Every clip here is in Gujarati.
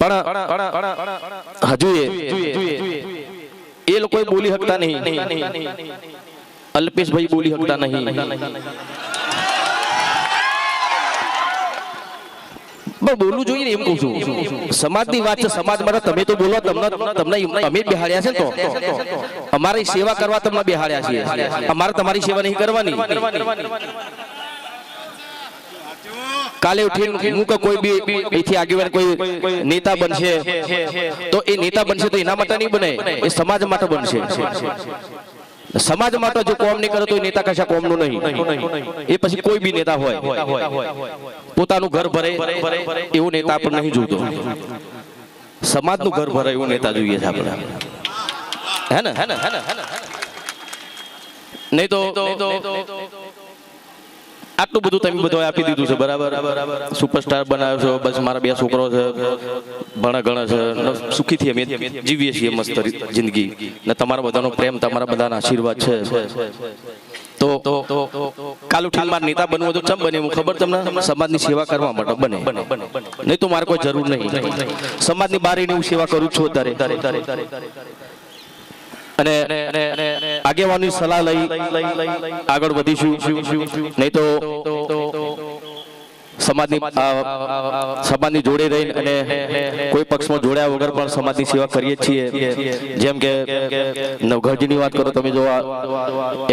પણ હજુ એ લોકો બોલી શકતા નહીં. અલ્પેશભાઈ બોલી શકતા નહીં. બોલવું જોઈએ ને એમ કહું છું. સમાજની વાત છે, સમાજ માટે તમે તો બોલો, તમને તમને અમે બેહાડ્યા છે તો. અમારી સેવા કરવા તમને બેહાડ્યા છીએ. અમારે તમારી સેવા નહીં કરવાની. કાલે ઉઠીને હું કે કોઈ બી અહીંથી આગેવાન કોઈ નેતા બનશે. તો એ નેતા બનશે તો એના માટે નહીં બને. એ સમાજ માટે બનશે. સમાજ માટે જો કોમ નહીં કરે તો એ નેતા કશા કોમનું નહીં. એ પછી કોઈ બી નેતા હોય. પોતાનું ઘર ભરે એવું નેતા આપણે નહીં જોતો. સમાજનું ઘર ભરે એવું નેતા જોઈએ છે આપણે હે ને? હે ને? હે ને? હે ને? નહીં તો આટલું બધું તમે બધું આપી દીધું છે, બરાબર? સુપરસ્ટાર બનાવ્યો છો, બસ મારા બે છોકરો છે, ભણા ઘણા છે સુખીથી અમે જીવીએ છીએ મસ્ત જિંદગી. ને તમારા બધાનો પ્રેમ, તમારા બધાના આશીર્વાદ છે. તો કાલ ઉઠીને મારે નેતા બનવું તો ચમ બને ખબર તમને? સમાજની સેવા કરવા માટે બને. નહીં તો મારે કોઈ જરૂર નહીં. સમાજની બહાર રહીને હું સેવા કરું છું અત્યારે. અને આગેવાની સલાહ લઈ આગળ વધીશું. નહીં તો સમાજની સમાજની જોડે રહીને અને કોઈ પક્ષમાં જોડ્યા વગર પણ સમાજની સેવા કરીએ છીએ. જેમ કે, નવઘરજીની વાત કરો, તમે જો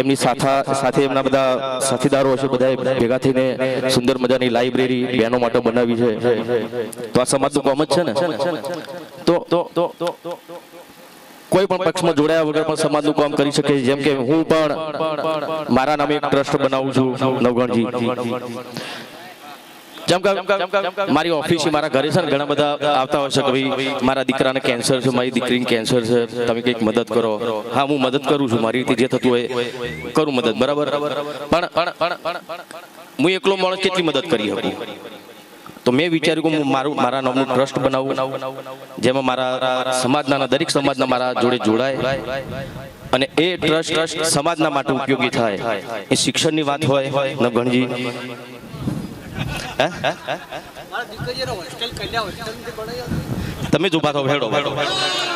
એમની સાથા, સાથે એમના બધા સાથીદારો હશે બધા ભેગા થઈને સુંદર મજાની લાઇબ્રેરી બહેનો માટે બનાવી છે. તો આ સમાજનું કોમ જ છે ને? તો કોઈ પણ પક્ષમાં જોડાયા વગર પણ સમાજનું કામ કરી શકે. જેમ કે હું પણ મારા નામે એક ટ્રસ્ટ બનાવું છું નવગણજી. જેમ કે મારી ઓફિસ છે મારા ઘરે છે ને ઘણા બધા આવતા હોય છે કે ભાઈ મારા દીકરાને કેન્સર છે મારી દીકરીને કેન્સર છે તમે કંઈક મદદ કરો. હા હું મદદ કરું છું મારી રીતે જે થતું હોય કરું મદદ બરાબર? પણ હું એકલો માણસ કેટલી મદદ કરી શકું? તો મેં વિચાર્યું કે હું મારું મારા નામનું ટ્રસ્ટ બનાવું. જેમાં મારા સમાજના દરેક સમાજના મારા જોડે જોડાય. અને એ ટ્રસ્ટ ટ્રસ્ટ સમાજના માટે ઉપયોગી થાય. એ શિક્ષણની વાત હોય નવગણજી હે? તમે જ ઊભા થો ભેડો મારો ભાઈ આવ્યો.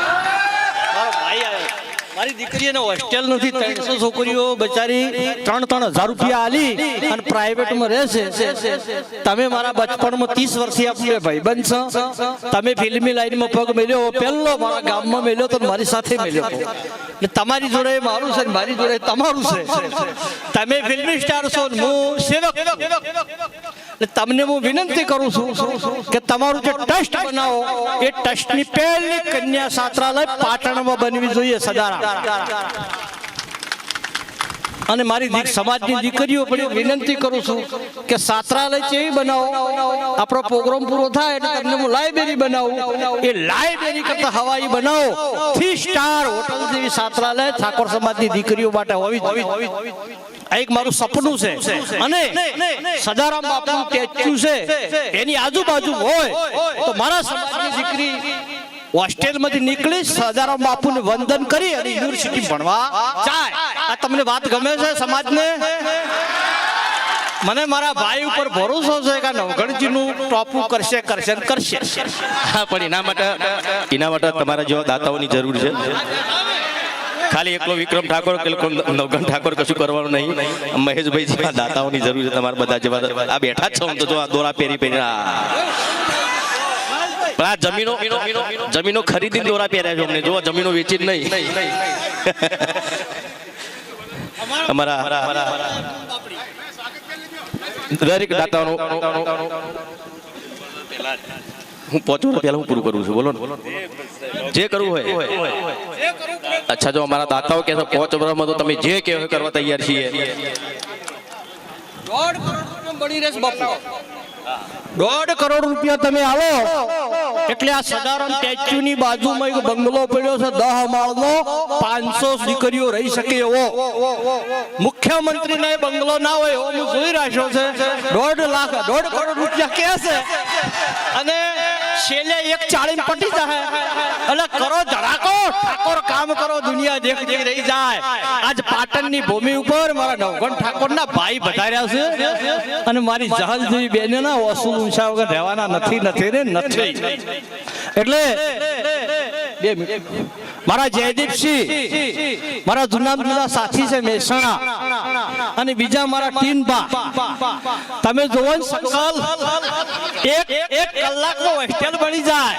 મારી દીકરીને હોસ્ટેલ નથી ત્રણસો છોકરીઓ બચારી ત્રણ ત્રણ હજાર રૂપિયા આલી અને પ્રાઇવેટમાં રહે છે તમે મારા બચપણમાં ત્રીસ વર્ષથી આપણે ભાઈબંધ છો. તમે ફિલ્મી લાઈનમાં પગ મેલ્યો પહેલો મારા ગામમાં મેલ્યો તો મારી સાથે મેલ્યો તમારી જોડે મારું છે મારી જોડે તમારું છે. તમે ફિલ્મી સ્ટાર છો હું સેવક. એટલે તમને હું વિનંતી કરું છું કે તમારું જે ટ્રસ્ટ બનાવો એ ટ્રસ્ટની પહેલી કન્યા છાત્રાલય પાટણમાં બનવી જોઈએ સદારા અને મારી સમાજની દીકરીઓ પણ વિનંતી કરું છું કે સાત્રાલય કેવી બનાવો. આપણો પ્રોગ્રામ પૂરો થાય એટલે તમને હું લાઇબ્રેરી બનાવું. એ લાઇબ્રેરી કરતા હવાઈ બનાવો. થ્રી સ્ટાર હોટલ જેવી સાત્રાલય ઠાકોર સમાજની દીકરીઓ માટે હોવી જોઈએ. એક મારું સપનું છે. અને સદારામ બાપુ સ્ટેચ્યુ છે. એની આજુબાજુ હોય તો મારા સમાજની દીકરી હોસ્ટેલમાંથી નીકળી સદારામ બાપુને વંદન કરી અને યુનિવર્સિટી ભણવા જાય. આ તમને વાત ગમે છે સમાજને? મને મારા ભાઈ ઉપર ભરોસો છે કે નવગણજીનું ટોપું કરશે કરશે કરશે. હા, પણ એના માટે એના માટે તમારા જેવા દાતાઓની જરૂર છે. ખાલી એકલો વિક્રમ ઠાકોર કે નવગણ ઠાકોર કશું કરવાનું નહીં. મહેશભાઈ જેવા દાતાઓની જરૂર છે તમારા બધા જેવા. આ બેઠા જ છો તો જો આ દોરા પહેરી પહેરી પણ આ જમીનો જમીનો ખરીદી દોરા પહેર્યા છે અમને. જો જમીનો જમીનો જ નહીં. અમારા દરેક દાતાઓનો હું પહોંચું પહેલા હું પૂરું કરું છું. બોલો ને. જે કરવું હોય. અચ્છા જો અમારા દાતાઓ કે પહોંચ પાંચ તો તમે જે કે કરવા તૈયાર છીએ. દોઢ કરોડ રૂપિયા તમે આલો એટલે આ સદારામ સ્ટેચ્યુ ની બાજુમાં એક બંગલો પડ્યો છે, દહ માળનો. પાંચસો દીકરીઓ રહી શકે એવો. મુખ્યમંત્રી ને બંગલો ના હોય એવો જોઈ રાખ્યો છે. દોઢ લાખ, દોઢ કરોડ રૂપિયા કે છે. અને છેલ્લે એક ચાળી પટી જાય એટલે કરો ધડાકો, ઠાકોર કામ કરો, દુનિયા દેખતી રહી જાય. આજ પાટણની ભૂમિ ઉપર મારા નવગણ ઠાકોરના ભાઈ વધાર્યા છે. અને મારી જહાજ જેવી બેને ના વસૂલ ઊંચા વગર રહેવાના નથી નથી રે નથી. એટલે મારા જયદીપસિંહ, મારા જૂના જુના સાથી છે મહેસાણા અને બીજા મારા ટીન બા. તમે જોવો ને સકલ. એક એક કલાકનો હોસ્ટેલ બની જાય.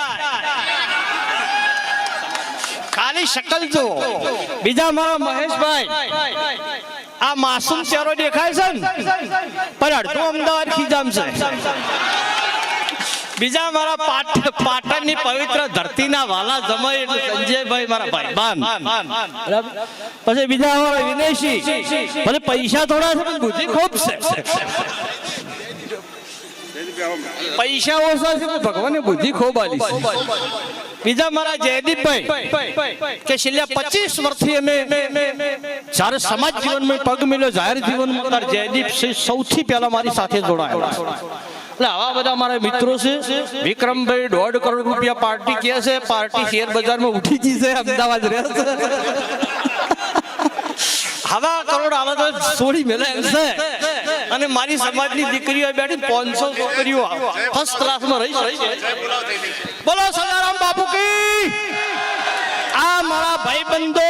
ખાલી શકલ જો બીજા મારા મહેશભાઈ. આ માસૂમ ચહેરો દેખાય છે ને? પણ અડધો અમદાવાદ ખીજામ છે. બીજા મારા પાટની પવિત્ર ધરતીના વાલા જમાઈ સંજયભાઈ મારા ભાઈ બાન પછી બીજા અમારા વિનેશી. ભલે પૈસા થોડા છે, પણ બુદ્ધિ ખૂબ છે. પૈસા ઓછા છે ભગવાન બુદ્ધિ ખૂબ આલી છે. બીજા મારા જયદીપભાઈ, કે છેલ્લા પચીસ વર્ષથી અમે જ્યારે સમાજ જીવનમાં પગ મેળ્યો જાહેર જીવનમાં જયદીપ સૌથી પહેલા મારી સાથે જોડાયા એટલે આવા બધા મારા મિત્રો છે, વિક્રમભાઈ દોઢ કરોડ રૂપિયા પાર્ટી કે છે, પાર્ટી શેર બજારમાં ઉઠી ગઈ છે, અમદાવાદ રહે કરોડ આવા તો સોળી મેલે અને મારી સમાજની દીકરીઓ બેઠી પાંચસો છોકરીઓ ફર્સ્ટ ક્લાસમાં રહી છે બોલો સદારામ બાપુ કી. આ મારા ભાઈબંધો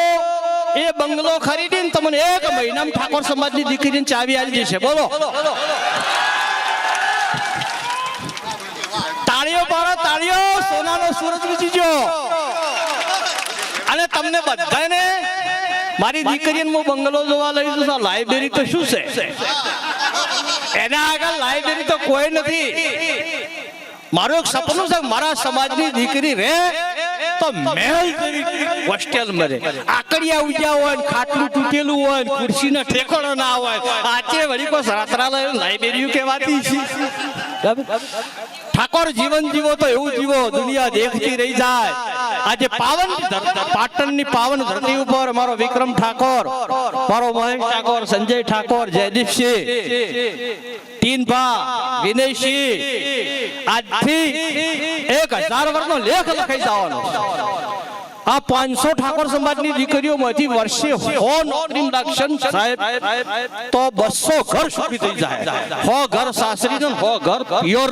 એ બંગલો ખરીદીને તમને એક મહિનામાં ઠાકોર સમાજની દીકરીને ચાવી આવી જશે બોલો. તાળીઓ પાડો તાળીઓ સોનાનો સૂરજ વિચીજો અને તમને બધાને મારી દીકરીને હું બંગલો જોવા લઈ જઉં લાઇબ્રેરી તો શું છે? એના આગળ લાઇબ્રેરી તો કોઈ નથી. મારું એક સપનું છે મારા સમાજની દીકરી રે તો મહેલ હોસ્ટેલ મરે. આકડિયા ઉજ્યા હોય ખાટલું તૂટેલું હોય ખુરશીનો ઠેકોણો ના હોય. આજે વળી કોઈ રાત્રાલય લાઇબ્રેરી કહેવાતી છે? ઠાકોર જીવન જીવો તો એવું જીવો, દુનિયા દેખતી રહી જાય. આજે પાવન પાટણની પાવન ધરતી ઉપર મારો વિક્રમ ઠાકોર, મારો મહેશ ઠાકોર, સંજય ઠાકોર, જયદીપસિંહ ટીનભા વિનયસિંહ, આજથી એક હજાર વર્ષનો લેખ લખાઈ જવાનો આ પાંચસો ઠાકોર સમાજની દીકરીઓમાંથી વર્ષે હો નોકરી લાગશે સાહેબ તો બસો ઘર સુખી થઈ જાય. હો ઘર સાસરી ને હો ઘર પ્યોર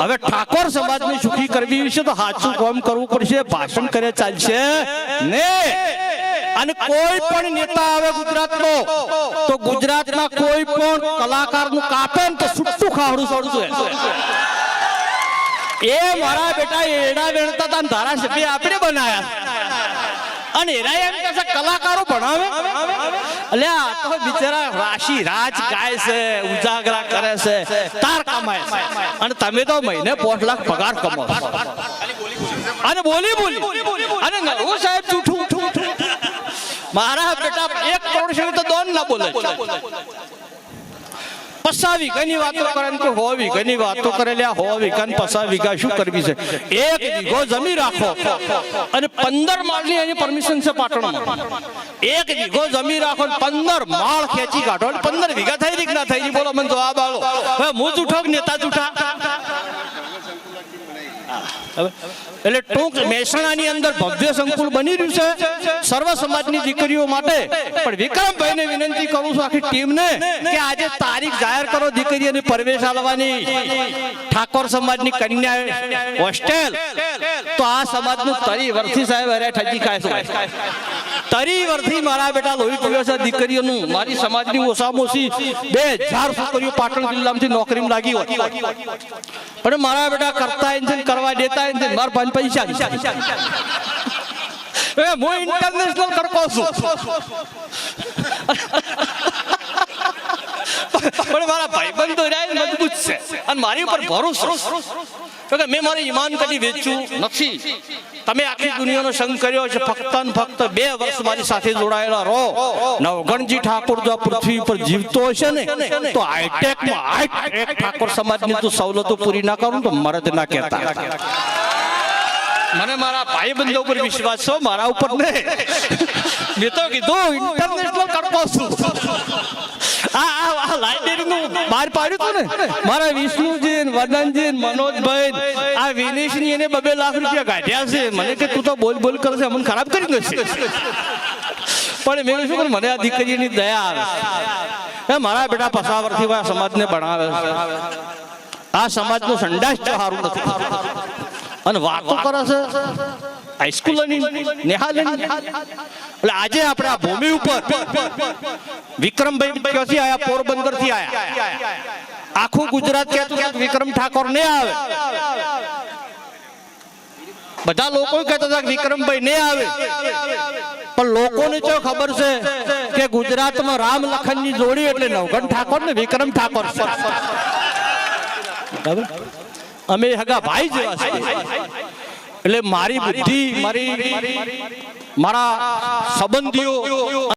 હવે ઠાકોર સમાજને સુખી કરવી વિશે તો સાચું કામ કરવું પડશે ભાષણ કરે ચાલશે. ને અને કોઈ પણ નેતા આવે ગુજરાતનો તો ગુજરાતના કોઈ પણ કલાકારનું કાપે ને તો સુટ્ટું ખાવડું છોડતું એ મારા બેટા એડા વેણતા તા ધારાસભ્ય આપણે બનાયા. બિચારા રાશિ રાજ ગાય છે, ઉજાગરા કરે છે, તાર કમાય છે. અને તમે તો મહિને પાંચ લાખ પગાર કમાવો. અને બોલી બોલી. અને હું સાહેબ જૂઠું. મારા બેટા એક કરોડ છે તો દોન ના બોલે છે. ઘણી વાતો કરે ને હોવી, ઘણી વાતો કરે લે આ હો વીઘા ને પસા વીઘા શું કરવી છે? એક વીઘો જમી રાખો અને પંદર માળની એની પરમિશન છે પાટણમાં. એક વીઘો જમી રાખો ને પંદર માળ ખેંચી કાઢો અને પંદર વીઘા થઈ રીક ના થઈ બોલો, મને જવાબ આલો. હવે હું જૂઠો કે નેતા જૂઠા હવે એટલે ટૂંક મહેસાણાની અંદર ભવ્ય સંકુલ બની રહ્યું છે. સર્વ સમાજની દીકરીઓ માટે. પણ વિક્રમભાઈને વિનંતી કરું છું આખી ટીમને કે આજે તારીખ જાહેર કરો દીકરીઓને પ્રવેશ આલવાની ઠાકોર સમાજની કન્યા હોસ્ટેલ તો આ સમાજનું તરી વર્ષથી સાહેબ અરે ઠજી ખાય છે. તરી વર્ષથી મારા બેટા લોહી પીવે છે દીકરીઓનું. મારી સમાજની ઓછામાં ઓછી બે હજાર છોકરીઓ પાટણ જિલ્લામાંથી નોકરીમાં લાગી હોય. પણ મારા બેટા કરતા છે કરવા દેતા છે મારા પાંચ પૈસા હું ઇન્ટરનેશનલ કરકો છું. પણ મારા ભાઈબંધો રહ્યા મજબૂત છે. અને મારી ઉપર ભરોસો તો કે મેં મારી ઈમાન કદી વેચ્યું નથી. તમે આખી દુનિયાનો સંગ કર્યો છે ફક્ત ને ફક્ત બે વર્ષ મારી સાથે જોડાયેલા રહો. નવગણજી ઠાકોર જો પૃથ્વી પર જીવતો હશે ને? તો હાઈટેકમાં હાઈટેક ઠાકોર સમાજની તું સવલતો પૂરી ના કરું તો મરદ ના કહેતા. મને મારા ભાઈ બંધો ઉપર વિશ્વાસ છો મારા ઉપર નહીં. મેં તો કીધું ઇન્ટરનેશનલ કરતો છું આ આ બહાર પાડ્યું હતું ને? મારા વિષ્ણુજી વદનજી મનોજભાઈ આ વિનેશની એને બબે લાખ રૂપિયા કાઢ્યા છે. મને કે તું તો બોલ બોલ કરશે અમને ખરાબ કરી દેશે પણ મેં શું મને આ દીકરીની દયા આવે એ મારા બેટા પસાવરથી આ સમાજને ભણાવે છે. આ સમાજનો સંડાસ સારું નથી અને વાતો કરે છે. હાઈસ્કૂલની એટલે આજે આપણે આ ભૂમિ ઉપર વિક્રમભાઈ ક્યાંથી આયા? પોરબંદરથી આયા. આખું ગુજરાત કહેતું કે વિક્રમ ઠાકોર ને આવે. બધા લોકો કહેતા હતા વિક્રમભાઈ ને આવે. પણ લોકોને જો ખબર છે કે ગુજરાતમાં રામ લખનની જોડી એટલે નવગણ ઠાકોર ને વિક્રમ ઠાકોર અમે હગા ભાઈ જેવા છે એટલે મારી બુદ્ધિ મારી મારા સંબંધીઓ